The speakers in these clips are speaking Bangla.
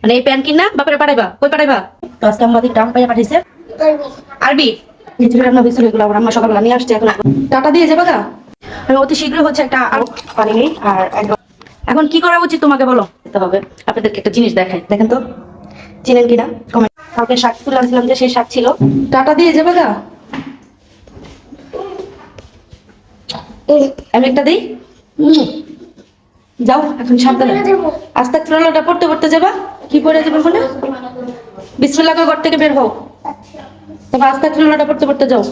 মানে এই প্যান্ট কিনা? বাপরে পাঠাইবা। কই পাঠাইবা? আজকে আমাদের ডাম পাইয়া পাঠাইছে আরবি? খিচুড়ি রান্না হয়েছিল এগুলো আমার আম্মা সকালবেলা নিয়ে আসছে এখন। টাটা দিয়ে যাবে গা? আমি অতি হচ্ছে একটা পানি নেই আর এখন কি করা উচিত তোমাকে বলো? দিতে হবে আপনাদেরকে একটা জিনিস দেখাই। দেখেন তো চিনেন কিনা? কমেন্ট কালকে শাক তুলে আনছিলাম যে সেই শাক ছিল। টাটা দিয়ে যাবে গা? আমি একটা দিই। যাও এখন সাবধানে। আস্তে ফ্লোটা পড়তে পড়তে যাবা? কি করে যাবে ওখানে বিসমিল্লাহ ঘর থেকে বের হও। তবে আস্তে ফ্লোটা পড়তে পড়তে যাও।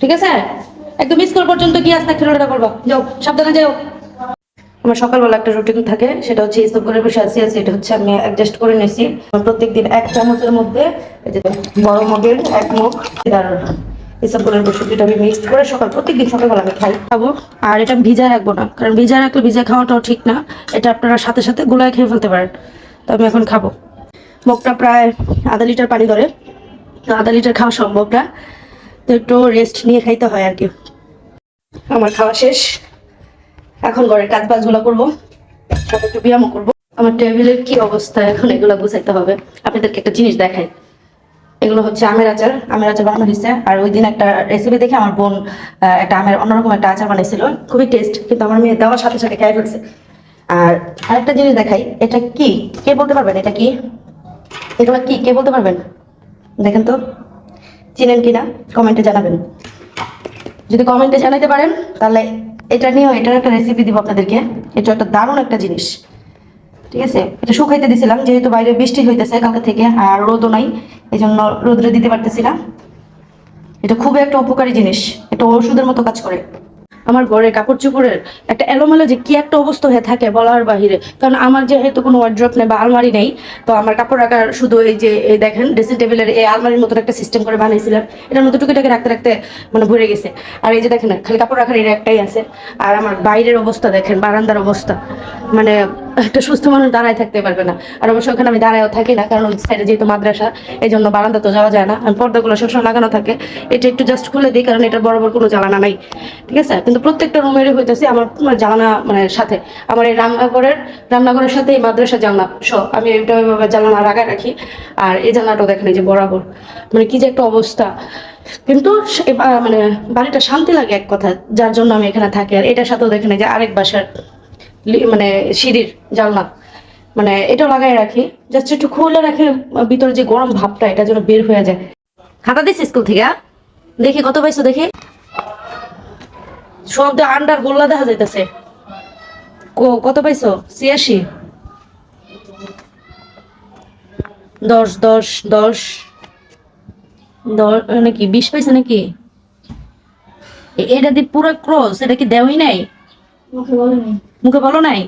ঠিক আছে? একদম স্কুল পর্যন্ত গিয়ে আস্তে ফ্লোটা করবা। যাও, সাবধানে যাও। আমার সকালবেলা একটা রুটিন থাকে, সেটা হচ্ছে এইসব করে বসে আছি আছি এটা হচ্ছে আমি অ্যাডজাস্ট করে নিয়েছি। প্রত্যেক দিন এক চামচের মধ্যে বড় মগের এক মুখ, আর এইসব করে বসে যেটা আমি মিক্সড করে সকাল, প্রত্যেকদিন সকালবেলা আমি খাই। খাব, আর এটা ভিজা রাখব না, কারণ ভিজা রাখলে ভিজা খাওয়াটাও ঠিক না। এটা আপনারা সাথে সাথে গুলায় খেয়ে ফেলতে পারেন। তো আমি এখন খাব। মগটা প্রায় আধা লিটার পানি ধরে। আধা লিটার খাওয়া সম্ভব না। তো একটু রেস্ট নিয়ে খাইতে হয় আর কি। আমার খাওয়া শেষ। এখন ঘরের কাজ বাজগুলো করব। সাথে একটু ব্যায়ামও করব। আমার টেবিলের কি অবস্থা এখন এগুলো গুছাইতে হবে। আপনাদেরকে একটা জিনিস দেখাই। এগুলো হচ্ছে আমের আচার। আমের আচার বানানো হয়েছে। আর ওই দিন একটা রেসিপি দেখে আমার বোন একটা আমের অন্যরকম একটা আচার বানাইছিল। খুবই টেস্ট কিন্তু আমার মেয়ে দেওয়ার সাথে সাথে খেয়ে ফেলছে। আর আরেকটা জিনিস দেখাই, এটা কি? কে বলতে পারবেন এটা কি? এগুলো কি? কে বলতে পারবেন? দেখেন তো, চিনেন কিনা? কমেন্টে জানাবেন। যদি কমেন্টে জানাতে পারেন, তাহলে এটা নিয়েও এটার একটা রেসিপি দিব আপনাদেরকে। এটা একটা দারুণ একটা জিনিস। ঠিক আছে? এটা শুকাইতে দিছিলাম, যেহেতু বাইরে বৃষ্টি হইতেছে কালকে থেকে, আর রোদও নাই এই জন্য রোদ্রে দিতে পারতেছি না। এটা খুবই একটা উপকারী জিনিস এটা ওষুধের মতো কাজ করে। আমার ঘরে কাপড় চোপড়ের একটা এলোমেলো যে কি একটা অবস্থা হয়ে থাকে বলার বাহিরে। কারণ আমার যেহেতু কোনো ওয়ার্ড্রপ নেই বা আলমারি নেই, তো আমার কাপড় রাখার শুধু এই যে, এই দেখেন ড্রেসিং টেবিলের এই আলমারির মতন একটা সিস্টেম করে বানিয়েছিলাম। এটার মধ্যে টুকিটাকে রাখতে রাখতে মানে ভরে গেছে। আর এই যে দেখেন, খালি কাপড় রাখার এর একটাই আছে। আর আমার বাইরের অবস্থা দেখেন, বারান্দার অবস্থা। মানে একটা সুস্থ মানুষ দাঁড়ায় থাকতে পারবে না। আর অবশ্য ওখানে আমি দাঁড়ায়ও থাকি না, কারণ ওই সাইডে যেহেতু মাদ্রাসা এই জন্য বারান্দা তো যাওয়া যায় না। আর পর্দাগুলো সবসময় লাগানো থাকে। এটা একটু জাস্ট খুলে দিই, কারণ এটা বরাবর কোনো জ্বালানা নাই। ঠিক আছে? কিন্তু প্রত্যেকটা রুমেরই হইতেছে আমার আমার জ্বালানা মানে সাথে। আমার এই রান্নাঘরের রান্নাঘরের সাথে এই মাদ্রাসা জানলা সহ। আমি এটা ওইভাবে জ্বালানা লাগায় রাখি। আর এই জানলাটাও দেখেন এই যে বরাবর। মানে কি যে একটা অবস্থা। কিন্তু মানে বাড়িটা শান্তি লাগে এক কথা, যার জন্য আমি এখানে থাকি। আর এটার সাথেও দেখেন যে আরেক বাসার মানে সিঁড়ির জানলা। মানে এটা লাগাই রাখি। জাস্ট একটু খুলে রাখি, ভিতরে যে গরম ভাবটা, এটা যেন বের হয়ে যায়। খাতা দিস স্কুল থেকে দেখি কত পাইছো দেখি। আন্ডার গোল্লা দেখা যাইতেছে। কত পাইছো? ছিয়াশি? দশ দশ দশ। নাকি বিশ পাইছে নাকি? এটা দিয়ে পুরো ক্রস এটা কি দেওয়াই নাই? মুখে বলো নাই।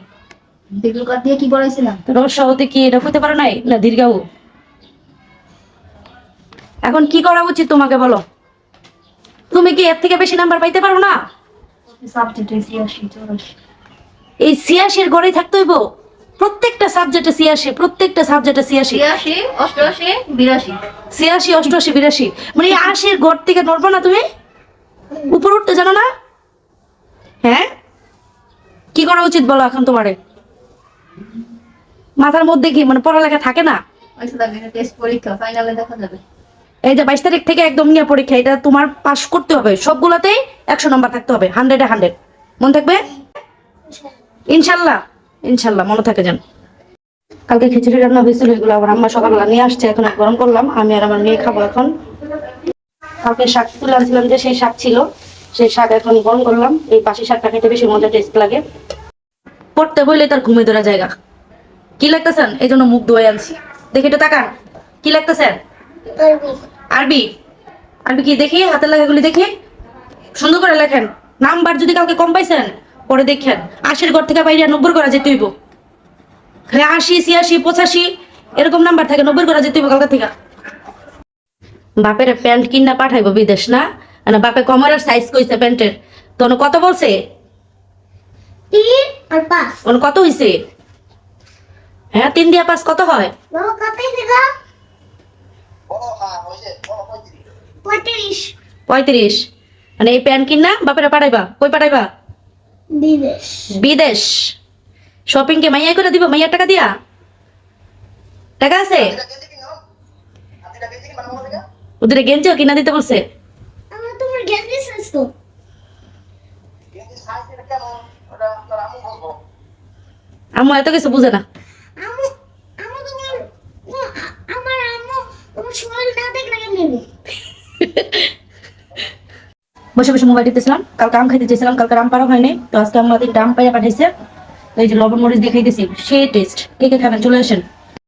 দিয়ে কি পড়াইছিলাম? রসাওতে কি এটা করতে পারো নাই না দীর্ঘাউ এখন কি করা উচিত তোমাকে বলো? তুমি কি এর থেকে বেশি নাম্বার পাইতে পারো না? এই ছিয়াশির থাকতে হইব? প্রত্যেকটা সাবজেক্টে ছিয়াশি প্রত্যেকটা সাবজেক্টে ছিয়াশি। ছিয়াশি অষ্টআশি বিরাশি। ছিয়াশি অষ্টআশি বিরাশি। মানে এই আশির গড় থেকে নড়বো না তুমি? উপর উঠতে জানো না? হ্যাঁ? কি করা উচিত বলো এখন তোমারে? মাথার মধ্যে কি মানে পড়ালেখা থাকে না? টেস্ট পরীক্ষা ফাইনালে দেখা যাবে। এই যে বাইশ তারিখ থেকে একদম নিয়ে পরীক্ষা, এটা তোমার পাস করতে হবে। সবগুলোতেই একশো নম্বর থাকতে হবে হান্ড্রেডে হান্ড্রেড মনে থাকবে? ইনশাল্লাহ ইনশাল্লাহ, মনে থাকে যান। কালকে খিচুড়ি রান্না হয়েছিল, এগুলো আবার আম্মা সকালবেলা নিয়ে আসছে, এখন গরম করলাম, আমি আর আমার মেয়ে খাব এখন। কালকে শাক তুলে আনছিলাম যে, সেই শাক ছিল, সেই শাক এখন গরম করলাম, এই পাশে শাকটা খেতে বেশি মজা টেস্ট লাগে। পড়তে বললে তার ঘুমে ধরা জায়গা। কি লাগতেছেন এই জন্য মুখ ধুয়ে আনছি। দেখি একটু তাকান। কি লাগতেছেন আরবি? আরবি কি দেখি? হাতের লেখাগুলি দেখি? সুন্দর করে লেখেন। নাম্বার যদি কালকে কম পাইছেন পরে দেখেন। আশির ঘর থেকে বাইরে নব্বই করা যেতে হইব। খালি আশি ছিয়াশি পঁচাশি এরকম নাম্বার থাকে নব্বই করা যেতে হইব কালকে থেকে। বাপের প্যান্ট কিনা পাঠাইবো বিদেশ না? মানে বাপে কমরের সাইজ কইছে প্যান্টের। তো কত বলছে? কত হইছে? হ্যাঁ তিন দিয়া পাঁচ কত হয়? পঁয়ত্রিশ। মানে এই প্যান্ট কিনা বাপেরা পাঠাইবা? কই পাঠাইবা? বিদেশ। বিদেশ। শপিং কে মাইয়া করে দিব মাইয়া টাকা দিয়া? টাকা আছে? ওদের গেঞ্জিও কিনা দিতে বলছে। আম্মু এত কিছু বুঝে না আমু আমু তোমার ও- আমার আম্মু শরীর না দেখ না বসে বসে মোবাইল দিতেছিলাম কালকে আম খাইতে চেয়েছিলাম কালকে আম পারা হয়নি তো আজকে আমাদের ডাম পাইয়া পাঠাইছে। এই যে লবণ মরিচ দিয়ে খাইতেছি সেই টেস্ট কে কে খাবেন? চলে আসেন।